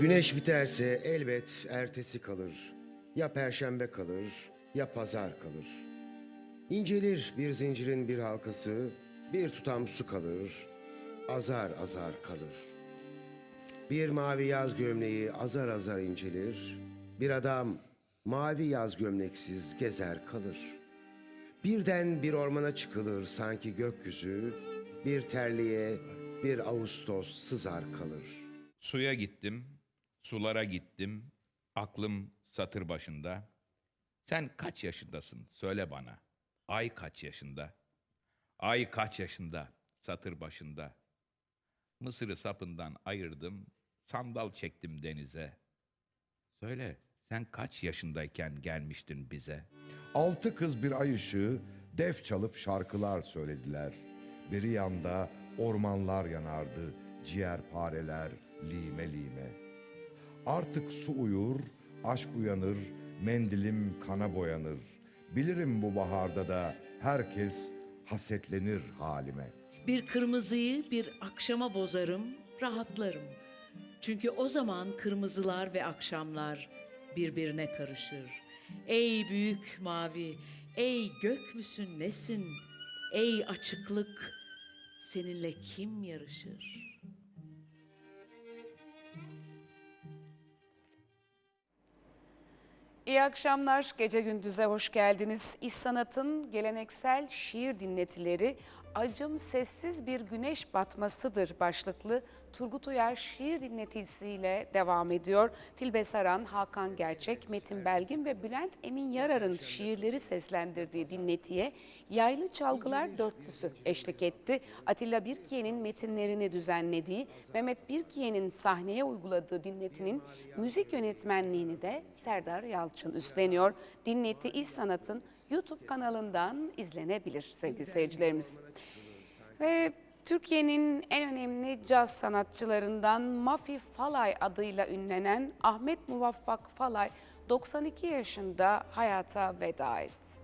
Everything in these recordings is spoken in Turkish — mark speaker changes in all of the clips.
Speaker 1: Güneş biterse elbet ertesi kalır. Ya perşembe kalır ya pazar kalır. İncelir bir zincirin bir halkası, bir tutam su kalır, azar azar kalır. Bir mavi yaz gömleği azar azar incelir, bir adam mavi yaz gömleksiz gezer kalır. Birden bir ormana çıkılır sanki gökyüzü, bir terliğe bir Ağustos sızar kalır.
Speaker 2: Suya gittim, sulara gittim, aklım satır başında. Sen kaç yaşındasın söyle bana. Ay kaç yaşında? Ay kaç yaşında satır başında? Mısır'ı sapından ayırdım, sandal çektim denize. Söyle, sen kaç yaşındayken gelmiştin bize?
Speaker 3: Altı kız bir ay ışığı def çalıp şarkılar söylediler. Biri yanda ormanlar yanardı, ciğerpareler lime lime. Artık su uyur, aşk uyanır, mendilim kana boyanır. Bilirim bu baharda da herkes hasetlenir halime.
Speaker 4: Bir kırmızıyı bir akşama bozarım, rahatlarım. Çünkü o zaman kırmızılar ve akşamlar birbirine karışır. Ey büyük mavi, ey gök müsün nesin? Ey açıklık, seninle kim yarışır?''
Speaker 5: İyi akşamlar. Gece gündüze hoş geldiniz. İş Sanat'ın geleneksel şiir dinletileri Acım Sessiz Bir Güneş Batmasıdır başlıklı Turgut Uyar şiir dinletisiyle devam ediyor. Tilbe Saran, Hakan Gerçek, Metin Belgin ve Bülent Emin Yarar'ın şiirleri seslendirdiği dinletiye Yaylı Çalgılar Dörtlüsü eşlik etti. Atilla Birkiye'nin metinlerini düzenlediği, Mehmet Birkiye'nin sahneye uyguladığı dinletinin müzik yönetmenliğini de Serdar Yalçın üstleniyor. Dinleti İş Sanat'ın YouTube kanalından izlenebilir sevgili seyircilerimiz. Ve Türkiye'nin en önemli caz sanatçılarından Mafi Falay adıyla ünlenen Ahmet Muvaffak Falay 92 yaşında hayata veda etti.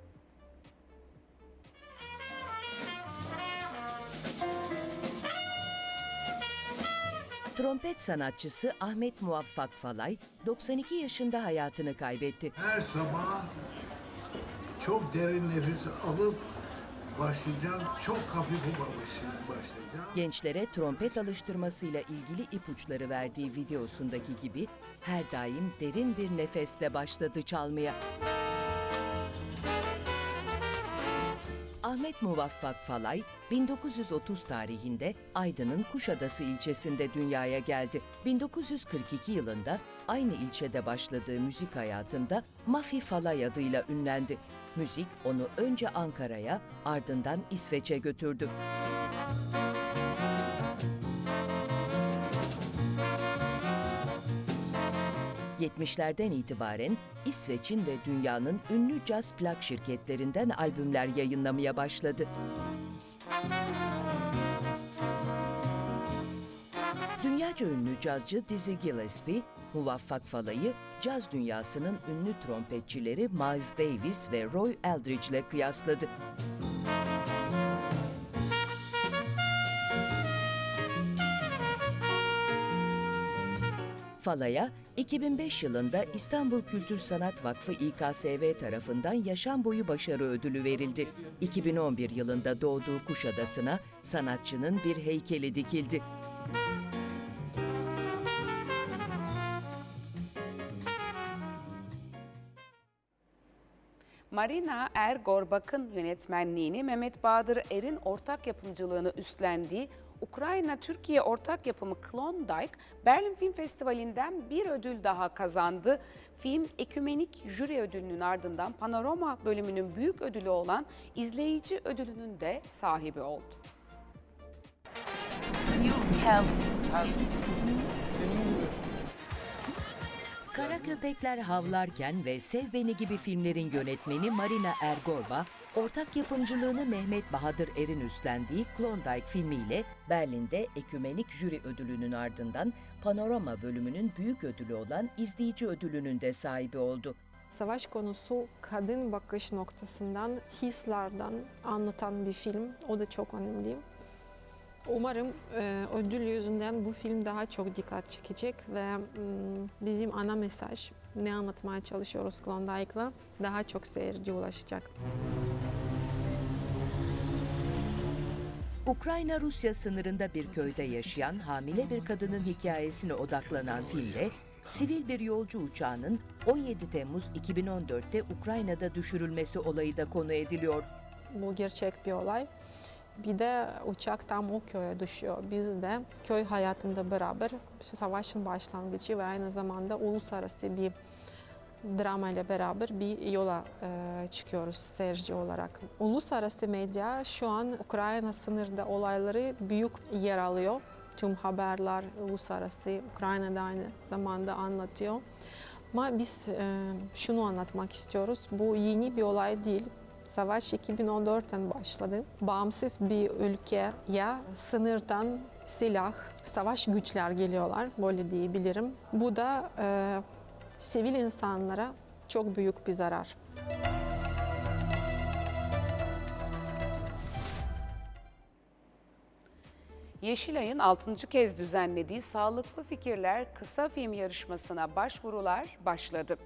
Speaker 6: Trompet sanatçısı Ahmet Muvaffak Falay 92 yaşında hayatını kaybetti.
Speaker 7: Her sabah çok derin nefes alıp başlayacağım. Çok hafif başlayacağım.
Speaker 6: Gençlere trompet alıştırmasıyla ilgili ipuçları verdiği videosundaki gibi her daim derin bir nefesle başladı çalmaya. Ahmet Muvaffak Falay 1930 tarihinde Aydın'ın Kuşadası ilçesinde dünyaya geldi. 1942 yılında aynı ilçede başladığı müzik hayatında Mafi Falay adıyla ünlendi. Müzik onu önce Ankara'ya ardından İsveç'e götürdü. ...70'lerden itibaren İsveç'in ve dünyanın ünlü caz plak şirketlerinden albümler yayınlamaya başladı. Dünyaca ünlü cazcı Dizzy Gillespie, Muvaffak Falay'ı caz dünyasının ünlü trompetçileri Miles Davis ve Roy Eldridge ile kıyasladı. Falaya 2005 yılında İstanbul Kültür Sanat Vakfı İKSV tarafından yaşam boyu başarı ödülü verildi. 2011 yılında doğduğu Kuşadası'na sanatçının bir heykeli dikildi.
Speaker 5: Marina Ergorbak'ın yönetmenliğini Mehmet Bahadır Er'in ortak yapımcılığını üstlendiği Ukrayna-Türkiye ortak yapımı Klondike, Berlin Film Festivali'nden bir ödül daha kazandı. Film ekümenik jüri ödülünün ardından Panorama bölümünün büyük ödülü olan izleyici ödülünün de sahibi oldu.
Speaker 6: Kara Köpekler Havlarken ve Sev Beni gibi filmlerin yönetmeni Marina Ergorba, ortak yapımcılığını Mehmet Bahadır Er'in üstlendiği Klondike filmiyle Berlin'de Ekümenik Jüri Ödülü'nün ardından Panorama bölümünün büyük ödülü olan izleyici ödülünün de sahibi oldu.
Speaker 8: Savaş konusu kadın bakış noktasından, hislerden anlatan bir film. O da çok önemli. Umarım e, ödül yüzünden bu film daha çok dikkat çekecek ve bizim ana mesaj ne anlatmaya çalışıyoruz Klondike'la daha çok seyirci ulaşacak.
Speaker 6: Ukrayna-Rusya sınırında bir köyde yaşayan hamile bir kadının hikayesine odaklanan filmde, sivil bir yolcu uçağının 17 Temmuz 2014'te Ukrayna'da düşürülmesi olayı da konu ediliyor.
Speaker 8: Bu gerçek bir olay. Bir de uçak tam o köye düşüyor. Biz de köy hayatında beraber savaşın başlangıcı ve aynı zamanda uluslararası bir drama ile beraber bir yola e, çıkıyoruz seyirci olarak. Uluslararası medya şu an Ukrayna sınırda olayları büyük yer alıyor. Tüm haberler uluslararası Ukrayna'da aynı zamanda anlatıyor. Ama biz e, şunu anlatmak istiyoruz. Bu yeni bir olay değil. Savaş 2014'ten başladı. Bağımsız bir ülkeye sınırdan silah, savaş güçler geliyorlar. Böyle diyebilirim. Bu da e, sivil insanlara çok büyük bir zarar.
Speaker 5: Yeşilay'ın 6. kez düzenlediği Sağlıklı Fikirler kısa film yarışmasına başvurular başladı.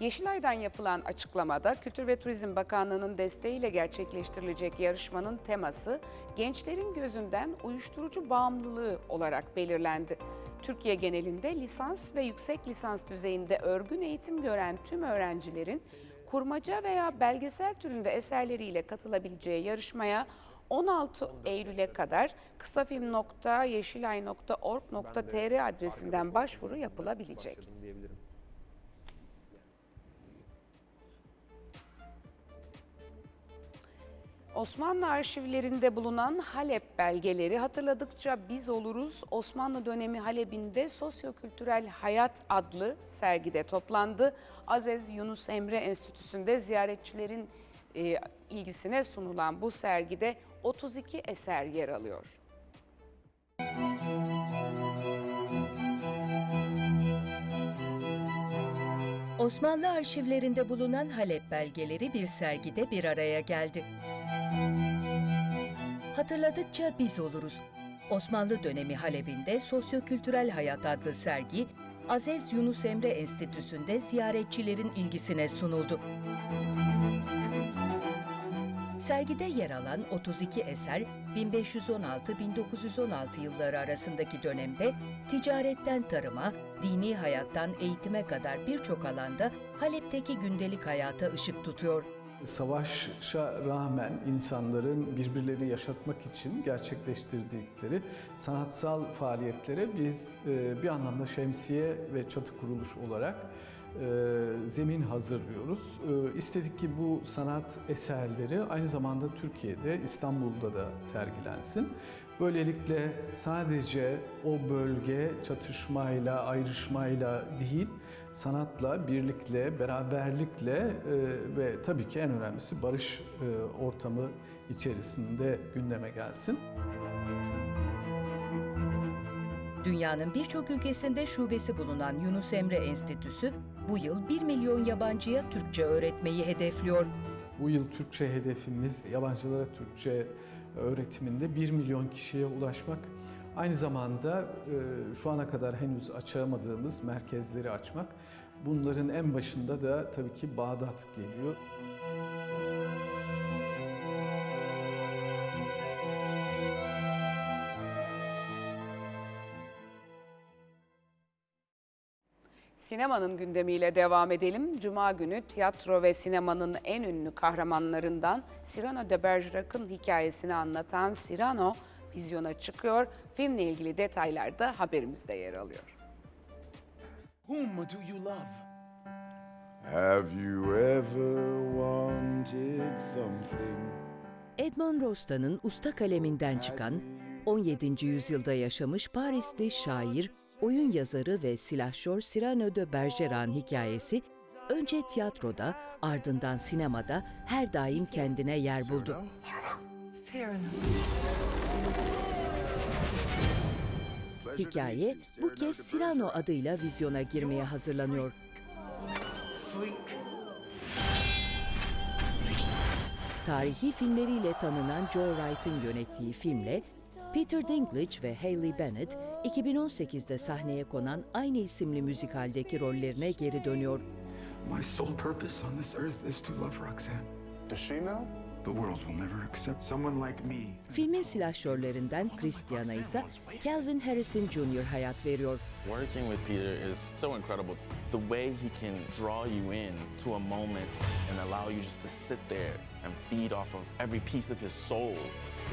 Speaker 5: Yeşilay'dan yapılan açıklamada Kültür ve Turizm Bakanlığı'nın desteğiyle gerçekleştirilecek yarışmanın teması gençlerin gözünden uyuşturucu bağımlılığı olarak belirlendi. Türkiye genelinde lisans ve yüksek lisans düzeyinde örgün eğitim gören tüm öğrencilerin kurmaca veya belgesel türünde eserleriyle katılabileceği yarışmaya 16 Eylül'e kadar kısafilm.yeşilay.org.tr adresinden başvuru yapılabilecek. Osmanlı arşivlerinde bulunan Halep belgeleri hatırladıkça biz oluruz. Osmanlı dönemi Halep'inde Sosyokültürel Hayat adlı sergide toplandı. Aziz Yunus Emre Enstitüsü'nde ziyaretçilerin e, ilgisine sunulan bu sergide 32 eser yer alıyor.
Speaker 6: Osmanlı arşivlerinde bulunan Halep belgeleri bir sergide bir araya geldi. Hatırladıkça biz oluruz. Osmanlı dönemi Halep'inde Sosyokültürel Hayat adlı sergi, Aziz Yunus Emre Enstitüsü'nde ziyaretçilerin ilgisine sunuldu. Sergide yer alan 32 eser 1516-1916 yılları arasındaki dönemde ticaretten tarıma, dini hayattan eğitime kadar birçok alanda Halep'teki gündelik hayata ışık tutuyor.
Speaker 9: Savaşa rağmen insanların birbirlerini yaşatmak için gerçekleştirdikleri sanatsal faaliyetlere biz e, bir anlamda şemsiye ve çatı kuruluş olarak e, zemin hazırlıyoruz. E, İstedik ki bu sanat eserleri aynı zamanda Türkiye'de, İstanbul'da da sergilensin. Böylelikle sadece o bölge çatışmayla, ayrışmayla değil, sanatla, birlikle, beraberlikle e, ve tabii ki en önemlisi barış e, ortamı içerisinde gündeme gelsin.
Speaker 6: Dünyanın birçok ülkesinde şubesi bulunan Yunus Emre Enstitüsü bu yıl 1 milyon yabancıya Türkçe öğretmeyi hedefliyor.
Speaker 9: Bu yıl Türkçe hedefimiz yabancılara Türkçe öğretiminde 1 milyon kişiye ulaşmak. Aynı zamanda e, şu ana kadar henüz açamadığımız merkezleri açmak. Bunların en başında da tabii ki Bağdat geliyor.
Speaker 5: Sinemanın gündemiyle devam edelim. Cuma günü tiyatro ve sinemanın en ünlü kahramanlarından Cyrano de Bergerac'ın hikayesini anlatan Cyrano vizyona çıkıyor. Filmle ilgili detaylar da haberimizde yer alıyor.
Speaker 10: Whom do you love?
Speaker 11: Have you ever wanted something?
Speaker 6: Edmond Rosta'nın usta kaleminden çıkan, 17. yüzyılda yaşamış Parisli şair, oyun yazarı ve silahşor Cyrano de Bergerac'ın hikayesi önce tiyatroda ardından sinemada her daim kendine yer buldu. Hikaye bu kez Cyrano adıyla vizyona girmeye hazırlanıyor. Tarihi filmleriyle tanınan Joe Wright'ın yönettiği filmle Peter Dinklage ve Hayley Bennett 2018'de sahneye konan aynı isimli müzikaldeki rollerine geri dönüyor.
Speaker 10: My sole purpose on this earth is to love Roxanne.
Speaker 11: Does she know?
Speaker 10: The world will never accept someone like me.
Speaker 6: Filmin silahşörlerinden Christian'a ise Calvin Harrison Jr. hayat veriyor.
Speaker 12: Working with Peter is so incredible. The way he can draw you in to a moment and allow you just to sit there and feed off of every piece of his soul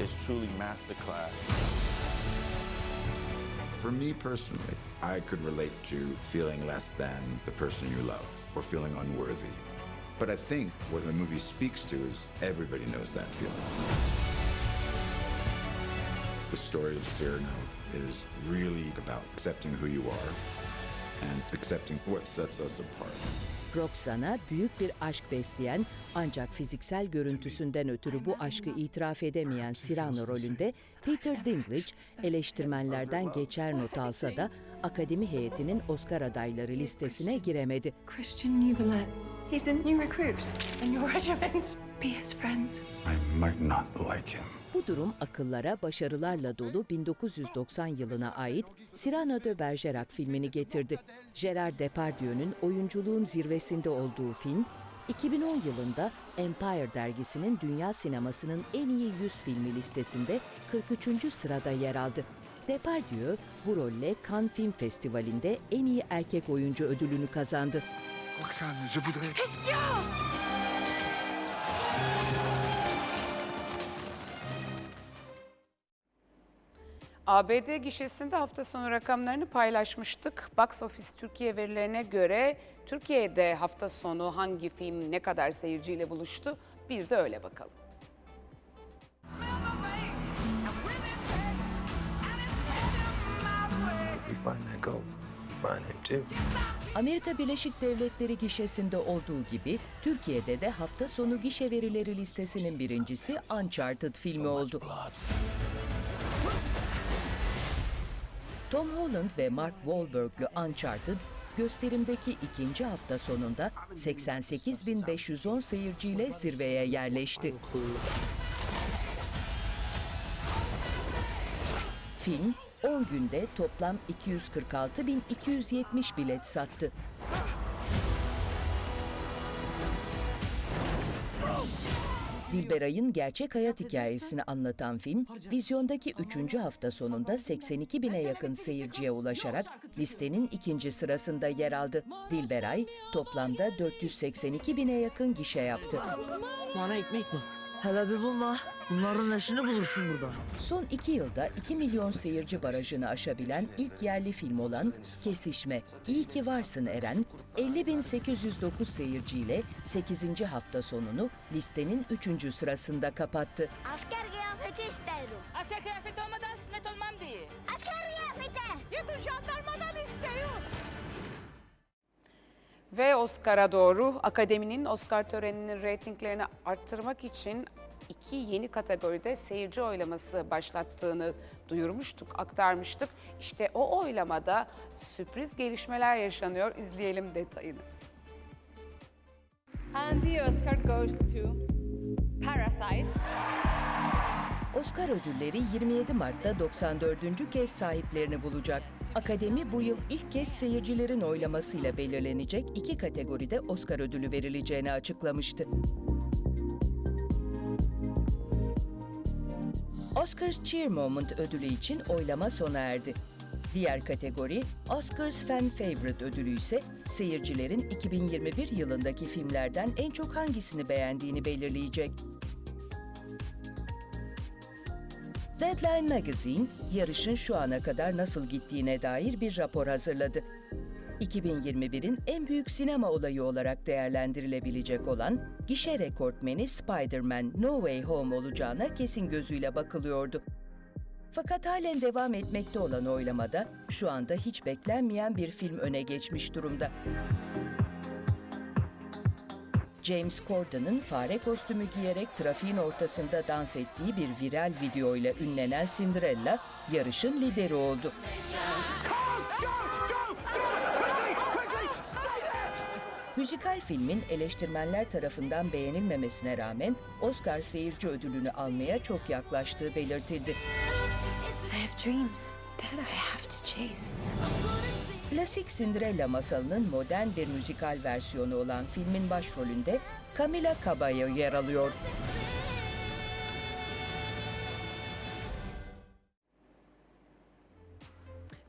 Speaker 12: is truly masterclass.
Speaker 10: For me personally, I could relate to feeling less than the person you love or feeling unworthy. But I think what the movie speaks to is everybody knows that feeling. The story of Cyrano is really about accepting who you are and accepting what sets us apart.
Speaker 6: Roxan'a büyük bir aşk besleyen ancak fiziksel görüntüsünden ötürü bu aşkı itiraf edemeyen Cyrano rolünde Peter Dinklage eleştirmenlerden geçer not alsa da akademi heyetinin Oscar adayları listesine giremedi.
Speaker 13: Christian Newberlet. He's a new recruit in your regiment. Be his friend.
Speaker 10: I might not like him.
Speaker 6: Bu durum akıllara başarılarla dolu 1990 yılına ait Cyrano de Bergerac filmini getirdi. Gerard Depardieu'nun oyunculuğun zirvesinde olduğu film, 2010 yılında Empire dergisinin dünya sinemasının en iyi 100 filmi listesinde 43. sırada yer aldı. Depardieu bu rolle Cannes Film Festivali'nde en iyi erkek oyuncu ödülünü kazandı.
Speaker 10: Roxane, je voudrais...
Speaker 5: ABD gişesinde hafta sonu rakamlarını paylaşmıştık. Box Office Türkiye verilerine göre Türkiye'de hafta sonu hangi film ne kadar seyirciyle buluştu? Bir de öyle bakalım.
Speaker 6: Amerika Birleşik Devletleri gişesinde olduğu gibi Türkiye'de de hafta sonu gişe verileri listesinin birincisi Uncharted filmi oldu. Tom Holland ve Mark Wahlberg'lü Uncharted gösterimdeki ikinci hafta sonunda 88.510 seyirciyle zirveye yerleşti. Film 10 günde toplam 246.270 bilet sattı. Dilberay'ın gerçek hayat hikayesini anlatan film, vizyondaki 3. hafta sonunda 82 bine yakın seyirciye ulaşarak listenin ikinci sırasında yer aldı. Dilberay toplamda 482 bine yakın gişe yaptı.
Speaker 14: Bana ekmek mi? Hele bir bulma. Bunların neşini bulursun burada.
Speaker 6: Son iki yılda 2 milyon seyirci barajını aşabilen ilk yerli film olan Kesişme, İyi ki Varsın Eren, 50.809 seyirciyle 8. hafta sonunu listenin 3. sırasında kapattı.
Speaker 13: Asker kıyafeti isterim. Asker kıyafeti olmadan sünnet olmam diye. Asker kıyafeti. Gidin jandarmadan istiyor.
Speaker 5: Ve Oscar'a doğru akademinin Oscar töreninin reytinglerini arttırmak için iki yeni kategoride seyirci oylaması başlattığını duyurmuştuk, aktarmıştık. İşte o oylamada sürpriz gelişmeler yaşanıyor. İzleyelim detayını.
Speaker 13: And the Oscar goes to Parasite.
Speaker 6: Oscar ödülleri 27 Mart'ta 94. kez sahiplerini bulacak. Akademi bu yıl ilk kez seyircilerin oylamasıyla belirlenecek iki kategoride Oscar ödülü verileceğini açıklamıştı. Oscars Cheer Moment ödülü için oylama sona erdi. Diğer kategori Oscars Fan Favorite ödülü ise seyircilerin 2021 yılındaki filmlerden en çok hangisini beğendiğini belirleyecek. Deadline Magazine, yarışın şu ana kadar nasıl gittiğine dair bir rapor hazırladı. 2021'in en büyük sinema olayı olarak değerlendirilebilecek olan gişe rekortmeni Spider-Man No Way Home olacağına kesin gözüyle bakılıyordu. Fakat halen devam etmekte olan oylamada şu anda hiç beklenmeyen bir film öne geçmiş durumda. James Corden'ın fare kostümü giyerek trafiğin ortasında dans ettiği bir viral videoyla ünlenen Cinderella yarışın lideri oldu. Müzikal filmin eleştirmenler tarafından beğenilmemesine rağmen Oscar seyirci ödülünü almaya çok yaklaştığı belirtildi.
Speaker 5: dreams that I have to chase.
Speaker 6: Klasik Cinderella masalının modern bir müzikal versiyonu olan filmin başrolünde Camila Cabello yer alıyor.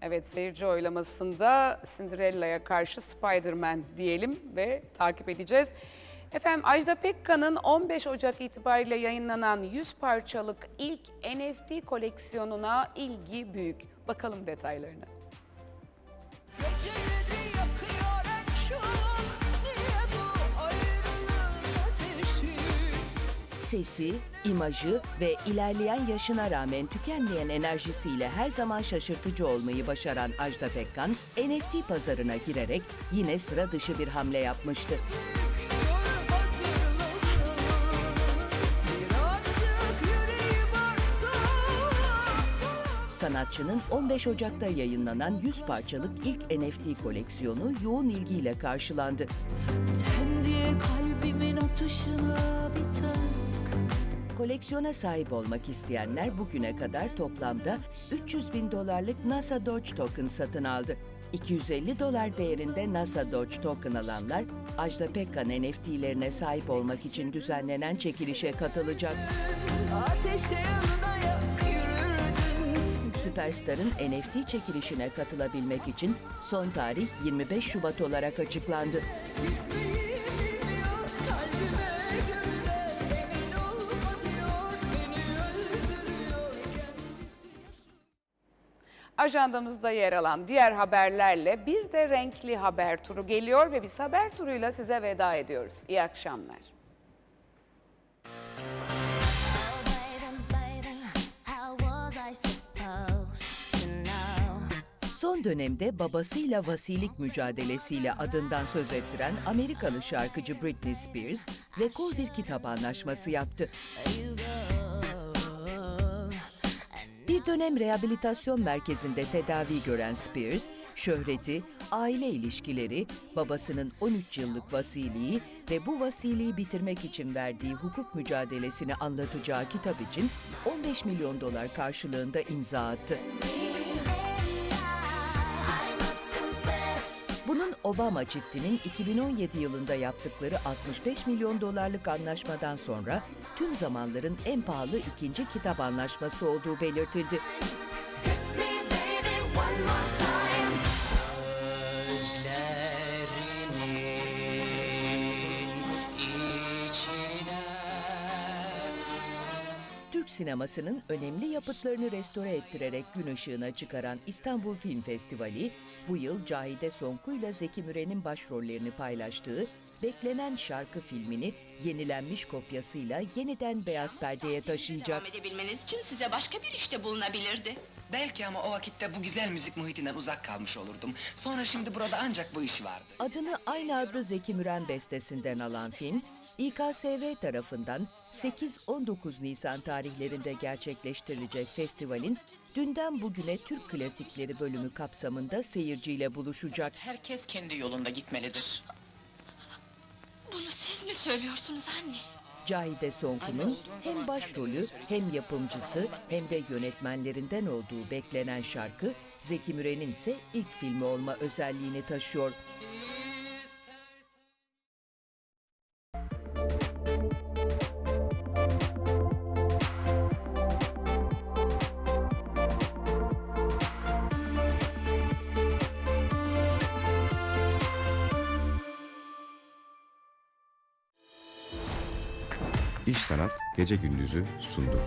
Speaker 5: Evet seyirci oylamasında Cinderella'ya karşı Spider-Man diyelim ve takip edeceğiz. Efendim Ajda Pekkan'ın 15 Ocak itibariyle yayınlanan 100 parçalık ilk NFT koleksiyonuna ilgi büyük. Bakalım detaylarına.
Speaker 6: Sesi, imajı ve ilerleyen yaşına rağmen tükenmeyen enerjisiyle her zaman şaşırtıcı olmayı başaran Ajda Pekkan, NFT pazarına girerek yine sıra dışı bir hamle yapmıştı. Sanatçının 15 Ocak'ta yayınlanan 100 parçalık ilk NFT koleksiyonu yoğun ilgiyle karşılandı.
Speaker 13: Sen diye kalbimin atışına bir tek
Speaker 6: Koleksiyona sahip olmak isteyenler bugüne kadar toplamda 300 bin dolarlık NASA Doge Token satın aldı. 250 dolar değerinde NASA Doge Token alanlar, Ajda Pekkan NFT'lerine sahip olmak için düzenlenen çekilişe katılacak.
Speaker 13: Ateşe yanına
Speaker 6: Süperstar'ın NFT çekilişine katılabilmek için son tarih 25 Şubat olarak açıklandı.
Speaker 5: Ajandamızda yer alan diğer haberlerle bir de renkli haber turu geliyor ve biz haber turuyla size veda ediyoruz. İyi akşamlar.
Speaker 6: Son dönemde babasıyla vasilik mücadelesiyle adından söz ettiren Amerikalı şarkıcı Britney Spears rekor bir kitap anlaşması yaptı. Bir dönem rehabilitasyon merkezinde tedavi gören Spears, şöhreti, aile ilişkileri, babasının 13 yıllık vasiliği ve bu vasiliği bitirmek için verdiği hukuk mücadelesini anlatacağı kitap için 15 milyon dolar karşılığında imza attı. Obama çiftinin 2017 yılında yaptıkları 65 milyon dolarlık anlaşmadan sonra tüm zamanların en pahalı ikinci kitap anlaşması olduğu belirtildi. Sinemasının önemli yapıtlarını restore ettirerek gün ışığına çıkaran İstanbul Film Festivali, bu yıl Cahide Sonku ile Zeki Müren'in başrollerini paylaştığı Beklenen Şarkı filmini yenilenmiş kopyasıyla yeniden beyaz perdeye taşıyacak.
Speaker 15: Devam edebilmeniz için size başka bir işte bulunabilirdi.
Speaker 16: Belki ama o vakitte bu güzel müzik muhitinden uzak kalmış olurdum. Sonra şimdi burada ancak bu iş vardı.
Speaker 6: Adını aynı adlı Zeki Müren bestesinden alan film, İKSV tarafından 8-19 Nisan tarihlerinde gerçekleştirilecek festivalin dünden bugüne Türk klasikleri bölümü kapsamında seyirciyle buluşacak.
Speaker 16: Herkes kendi yolunda gitmelidir.
Speaker 15: Bunu siz mi söylüyorsunuz anne?
Speaker 6: Cahide Sonku'nun hem başrolü hem yapımcısı hem de yönetmenlerinden olduğu beklenen şarkı Zeki Müren'in ise ilk filmi olma özelliğini taşıyor.
Speaker 17: Gece Gündüz'ü sundu.